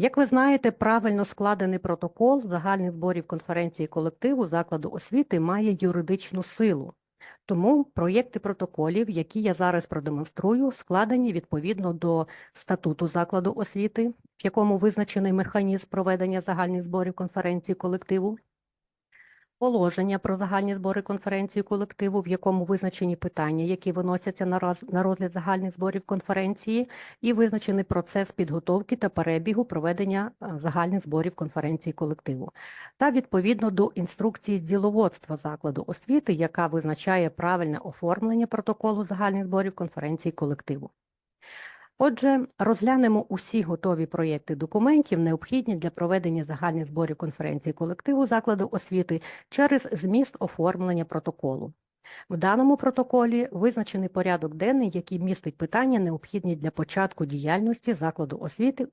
Як ви знаєте, правильно складений протокол загальних зборів конференції колективу закладу освіти має юридичну силу. Тому проєкти протоколів, які я зараз продемонструю, складені відповідно до статуту закладу освіти, в якому визначений механізм проведення загальних зборів конференції колективу, положення про загальні збори конференції колективу, в якому визначені питання, які виносяться на розгляд загальних зборів конференції, і визначений процес підготовки та перебігу проведення е, загальних зборів конференції колективу, та відповідно до інструкції з діловодства закладу освіти, яка визначає правильне оформлення протоколу загальних зборів конференції колективу. Отже, розглянемо усі готові проєкти документів, необхідні для проведення загальних зборів конференції колективу закладу освіти через зміст оформлення протоколу. В даному протоколі визначений порядок денний, який містить питання, необхідні для початку діяльності закладу освіти